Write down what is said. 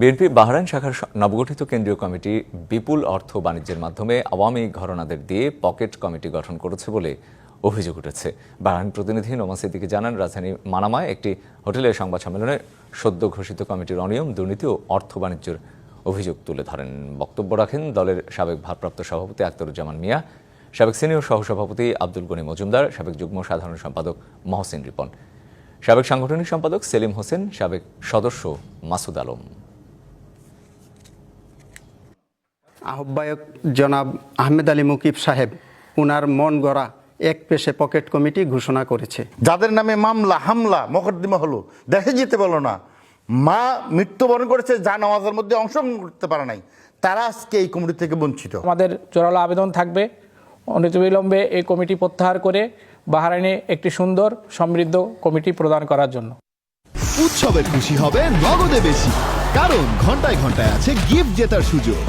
BNP Bahrain শাখার নবগঠিত কেন্দ্রীয় কমিটি বিপুল অর্থ বাণিজ্যের মাধ্যমে আওয়ামী ঘরনাদের দিয়ে পকেট কমিটি গঠন করেছে বলে অভিযোগ উঠেছে। বাহরাইন প্রতিনিধি নোমা সিদ্দিকি জানান রাজধানী মানামায় একটি হোটেলের সংবাদ সম্মেলনে সদ্য ঘোষিত কমিটির অনিয়ম, দুর্নীতি ও অর্থ বাণিজ্যের অভিযোগ তুলে ধরেন। বক্তব্য রাখেন দলের সাবেক ভারপ্রাপ্ত সভাপতি আক্তারুজ্জামান মিয়া, সাবেক সিনিয়র সহসভাপতি আব্দুল গনি মজুমদার, সাবেক যুগ্ম সাধারণ সম্পাদক মহসিন রিপন, সাবেক সাংগঠনিক সম্পাদক সেলিম হোসেন, সাবেক সদস্য মাসুদ আলম। আহ্বায়ক জনাব আহমেদ আলী মুকিব সাহেব উনার মন গড়া এক পেশে পকেট কমিটি ঘোষণা করেছে। যাদের নামে মামলা হামলা মকদ্দমা হলো দেশে যেতে বলো না। মা মৃত্যুবরণ করেছে যা নামাজের মধ্যে অংশগ্রহণ করতে পারে নাই। তারা আজকে এই কমিটি থেকে বঞ্চিত। আমাদের জোরালো আবেদন থাকবে। অনতিবিলম্বে এই কমিটি প্রত্যাহার করে বাহারাইনে একটি সুন্দর সমৃদ্ধ কমিটি প্রদান করার জন্য। উৎসবে খুশি হবে নগদে বেশি। কারণ ঘন্টায় ঘন্টায় আছে গিফট জেতার সুযোগ।